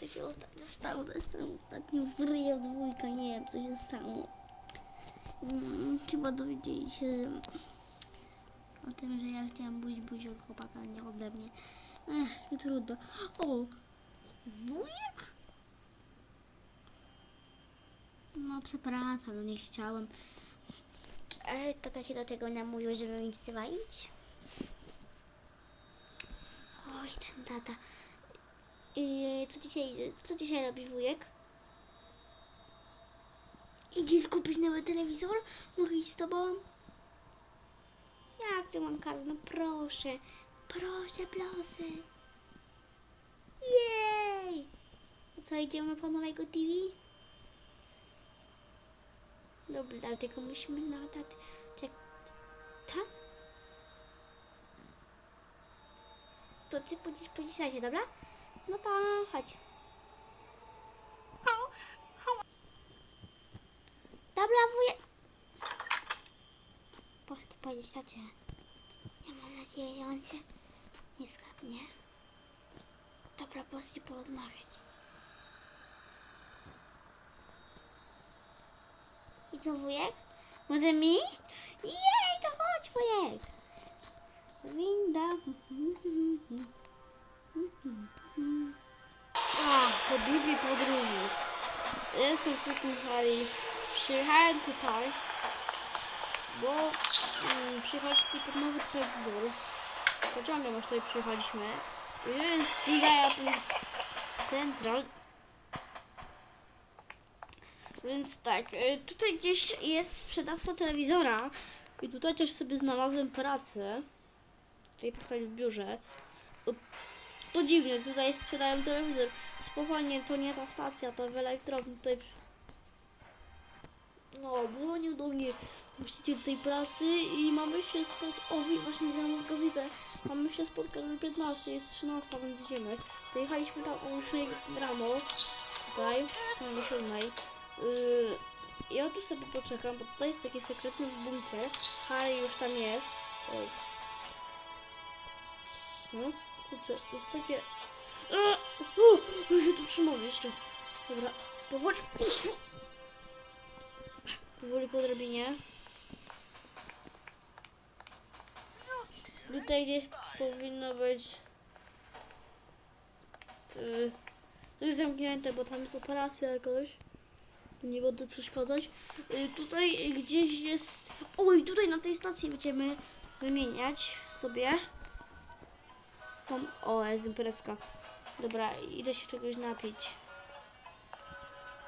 co się ostatnio stało. Dostałem ostatnio w ryj dwójka, nie wiem co się stało. Mm, chyba dowiedzieli się, że o tym, że ja chciałam budzić buzi od chłopaka, nie ode mnie. Ech, no trudno. O! Wujek? No przepraszam, no nie chciałem. Ale tata się do tego namówił, żeby mi wzywalić. Oj, ten tata. Yy, co dzisiaj, co dzisiaj robi wujek? Idzie skupić nowy telewizor? Mogę iść z tobą? Jak ty mam kartę? No proszę. Proszę, proszę. Jej! Co, idziemy po nowego TV? Dobra, tylko musimy nadać... Czek... Co? To ty pójdziesz po dobra? No to chodź. Dobra, wujek. Po chcę powiedzieć tacie. Ja mam nadzieję, że on się nie skapnie. Dobra, poszli porozmawiać. I co, wujek? Możemy iść? Jej, to chodź, wujek. Winda. A, po drugiej podróży. Jestem w kuchari. Przyjechałem tutaj, bo um, przyjechaliśmy pod nowy telewizor. Pociągiem aż tutaj przyjechaliśmy. Jest Giga Plus Central. Więc tak, e, tutaj gdzieś jest sprzedawca telewizora i tutaj też sobie znalazłem pracę. Tutaj pracować w biurze. To dziwnie, tutaj sprzedają telewizor. Spokojnie, to nie ta stacja, to w elektrowni tutaj. No, dzwonił do mnie właściciel tej pracy i mamy się spotkać. O, właśnie ja go widzę. Mamy się spotkać o 15, jest 13, więc idziemy. Dojechaliśmy tam o 8 rano. Tutaj, mamy 7. Yy, ja tu sobie poczekam, bo tutaj jest taki sekretny bunkier. Harry już tam jest. Oj. No, kurczę, jest takie... U, ja się tu trzymam jeszcze. Dobra, powoli. Powoli po drabinie. Tutaj gdzieś powinno być... Yy, to jest zamknięte, bo tam jest operacja jakoś. Nie będę przeszkadzać. Yy, tutaj gdzieś jest... Oj, tutaj na tej stacji będziemy wymieniać sobie. Tam, o, jest imprezka. Dobra, idę się czegoś napić.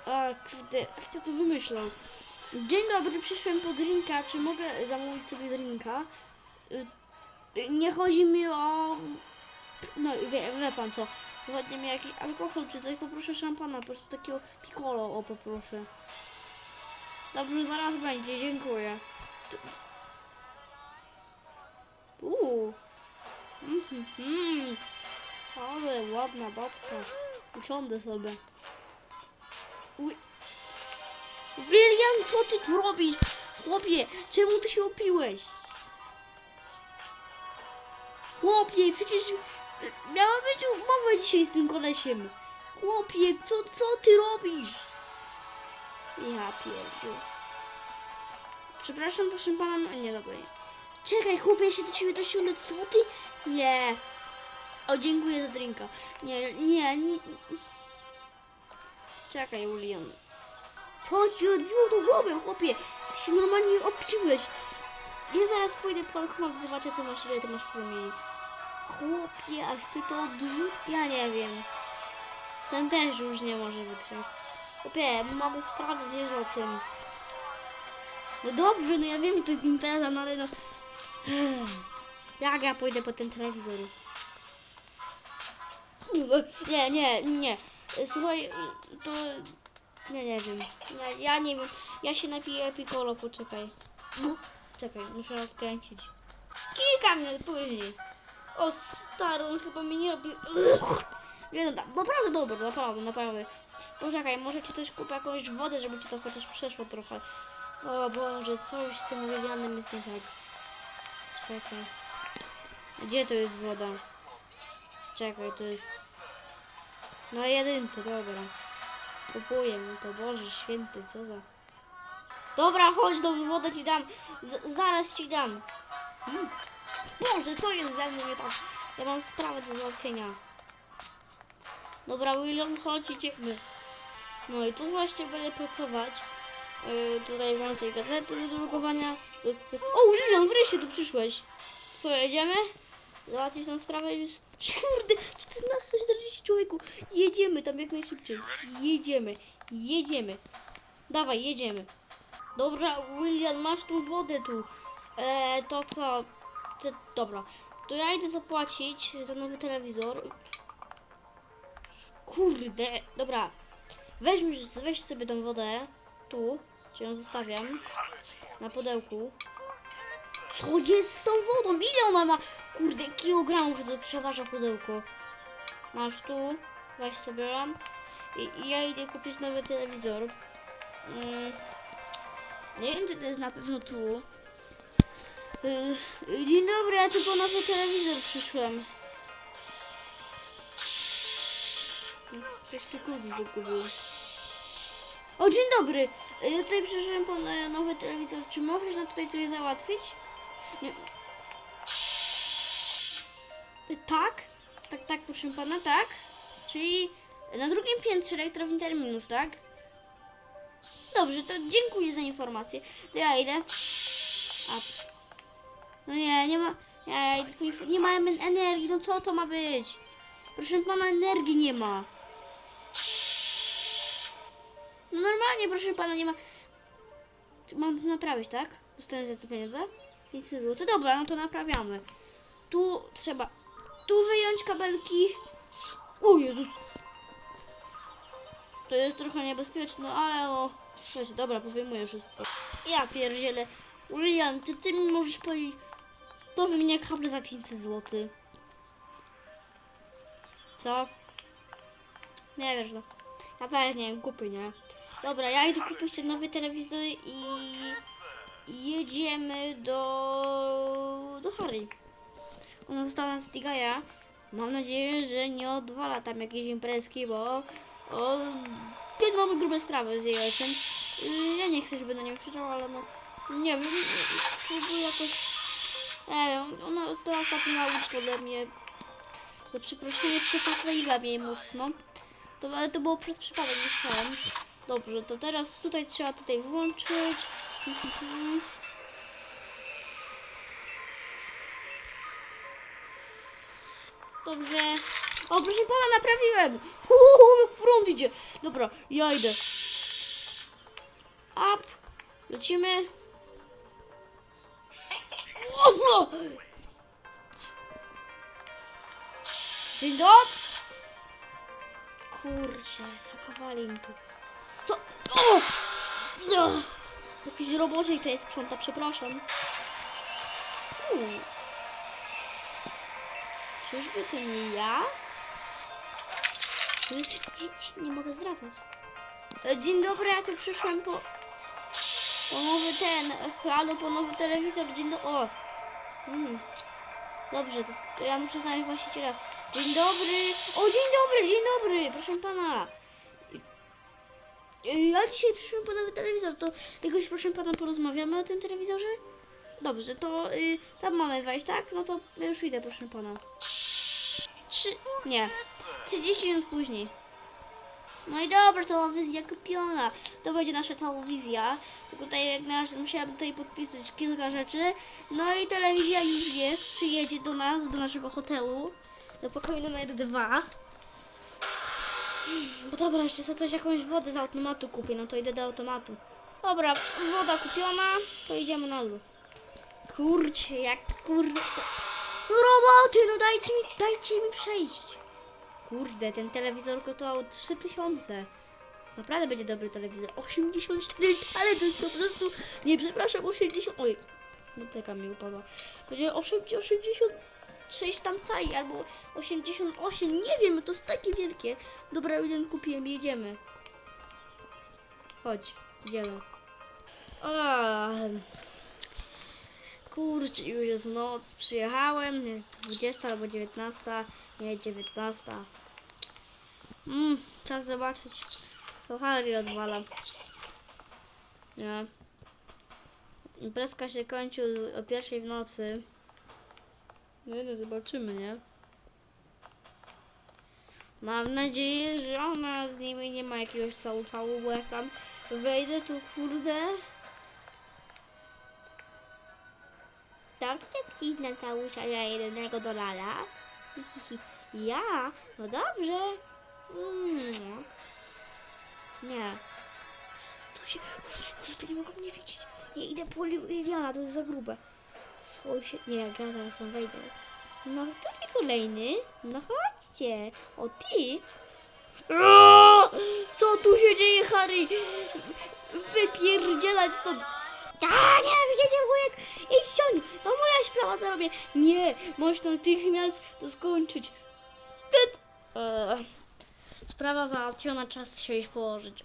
A, kurde, jak to wymyślał? Dzień dobry, przyszłem po drinka. Czy mogę zamówić sobie drinka? Y, y, Nie chodzi mi o... No, wie, wie pan co. Chodzi mi jakiś alkohol czy coś. Poproszę szampana, po prostu takiego piccolo, o, poproszę. Dobrze, zaraz będzie, dziękuję. Uuu. Mhm, mhm. Ale ładna babka. Usiądę sobie. William, co ty tu robisz? Chłopie, czemu ty się opiłeś? Chłopie, przecież miała być umowa dzisiaj z tym kolesiem. Chłopie, co, co ty robisz? Ja pierdziu. Przepraszam, proszę pana, no nie, dobra. Czekaj, chłopie, ja się do ciebie dosiądę, co ty? Nie. O, dziękuję za drinka. Nie, nie, nie. Czekaj, William. Co ci odbiło do głowy, chłopie? Ty się normalnie opiłeś. Ja zaraz pójdę po alkohol, zobaczę co masz, ile ty masz promieni. Chłopie, aż ty to odrzuć? Ja nie wiem. Ten też już nie może wytrzymać. Chłopie, mamy sprawę, wiesz o tym. No dobrze, no ja wiem, że to jest impreza, no ale no... Jak ja pójdę po ten telewizor? Nie, nie, nie. Słuchaj, to... Nie, nie wiem. Ja, ja nie wiem. Ja się napiję piccolo, poczekaj. Czekaj, muszę odkręcić. Kilka minut później. O, stary, on chyba mi nie robi... Nie, no, naprawdę dobry, naprawdę, naprawdę. Poczekaj, może ci też kupię jakąś wodę, żeby ci to chociaż przeszło trochę. O Boże, coś z tym Lilianem jest nie tak. Czekaj. Gdzie to jest woda? Czekaj, to jest... Na jedynce, dobra. Kupuję mu to, Boże święty, co za... Dobra, chodź, do wodę ci dam. Z zaraz ci dam. Mm. Boże, co jest ze mną nie tak? Ja mam sprawę do załatwienia. Dobra, William, chodź, idziemy. No i tu właśnie będę pracować. Yy, tutaj włączę gazety do drukowania. O, William, wreszcie tu przyszłeś. Co, jedziemy? Załatwić tą sprawę już. Kurde, 14.40 człowieku. Jedziemy tam jak najszybciej. Jedziemy, jedziemy. Dawaj, jedziemy. Dobra, William, masz tu wodę tu. E, to co? To, dobra, to ja idę zapłacić za nowy telewizor. Kurde, dobra. Weź, mi- weź sobie tą wodę. Tu, czy ją zostawiam. Na pudełku. Co jest z tą wodą? Ile ona ma? Kurde, kilogramów to przeważa pudełko. Masz tu, weź sobie ram. I, I ja idę kupić nowy telewizor. Mm. Nie wiem, czy to jest na pewno tu. Yy, dzień dobry, ja tu po nowy telewizor przyszłem. Coś tu klucz zgubił. O, dzień dobry. Ja tutaj przyszedłem po e, nowy telewizor. Czy możesz na tutaj coś załatwić? Nie. Tak? Tak, tak, proszę pana, tak? Czyli na drugim piętrze elektrowni Terminus, tak? Dobrze, to dziękuję za informację. Ja idę. Up. No nie, nie ma. Nie, nie ma energii, no co to ma być? Proszę pana, energii nie ma. No normalnie, proszę pana, nie ma. Mam to naprawić, tak? Dostanę za to pieniądze? 500 zł. Dobra, no to naprawiamy. Tu trzeba. Tu wyjąć kabelki. O Jezus. To jest trochę niebezpieczne, ale o. Wiecie, dobra, powyjmuję wszystko. Ja pierdzielę. William, czy ty mi możesz powiedzieć, to wymienia kable za 500 zł? Co? Nie wiesz, no. Ja też nie wiem, kupię, nie? Dobra, ja idę kupić nowy telewizor i... i jedziemy do... do Harry. Na Stigaja. Mam nadzieję, że nie odwala tam jakiejś imprezki, bo... O, mamy grube sprawy z jej ojcem. Yy, ja nie chcę, żeby na nią krzyczał, ale no... Nie wiem, spróbuję jakoś... Nie wiem, ona została ostatnio nauczkę ode mnie. Za przeproszenie przefasowała mnie mocno. To, ale to było przez przypadek, nie chciałem. Dobrze, to teraz tutaj trzeba tutaj włączyć. Dobrze. O, proszę pana, naprawiłem! Uuu, prąd idzie. Dobra, ja idę. Up. Lecimy. O! Dzień dobry. Kurczę, zakowali im tu. Co? O! Jakiś roboczek to jest sprząta, przepraszam. Uuu. Czyżby to nie ja? Nie, mogę zdradzać. E, Dzień dobry, ja tu przyszłam po... Po nowy ten, halo, po nowy telewizor, dzień dobry. O! Mm. Dobrze, to, to ja muszę znaleźć właściciela. Dzień dobry! O, dzień dobry, dzień dobry, proszę pana. Y, Ja dzisiaj przyszłam po nowy telewizor, to jakoś proszę pana porozmawiamy o tym telewizorze? Dobrze, to y, tam mamy wejść, tak? No to ja już idę, proszę pana. Trzy, nie, 30 minut później. No i dobra, telewizja kupiona. To będzie nasza telewizja. Tylko tutaj jak na razie musiałam tutaj podpisać kilka rzeczy. No i telewizja już jest. Przyjedzie do nas, do naszego hotelu. Do pokoju numer dwa. Bo dobra, jeszcze sobie coś jakąś wodę z automatu kupię. No to idę do automatu. Dobra, woda kupiona. To idziemy na dół. Kurczę, jak kurde. Roboty, no dajcie mi, dajcie mi przejść. Kurde, ten telewizor kosztował 3000. To naprawdę będzie dobry telewizor. 84 cale to jest po prostu. Nie, przepraszam, 80. Oj, nuteka mi upadła. Będzie 80, 86 tam cali albo 88. Nie wiem, to jest takie wielkie. Dobra, jeden kupiłem, jedziemy. Chodź, idziemy. A, kurczę, już jest noc. Przyjechałem, jest 20 albo 19. Nie, 19. Mm, czas zobaczyć, co Harry odwala. Nie. Imprezka się kończy o pierwszej w nocy. No, no zobaczymy, nie? Mam nadzieję, że ona z nimi nie ma jakiegoś cału cału, bo jak tam wejdę, to kurde. Tak chcę przyjść na całusia za jednego dolara? Ja? No dobrze. Mm. Nie. To się... Kurde, nie mogą mnie widzieć. Nie, idę po Li- Liliana, to jest za grube. Co się... Nie, ja zaraz tam wejdę. No, który kolejny? No chodźcie. O, ty? Co tu się dzieje, Harry? Wypierdzielać stąd. A, nie, widzicie, wujek? Ej, ściąg! To moja sprawa, co robię. Nie, możesz natychmiast to skończyć. Eee, Sprawa załatwiona, czas się iść położyć.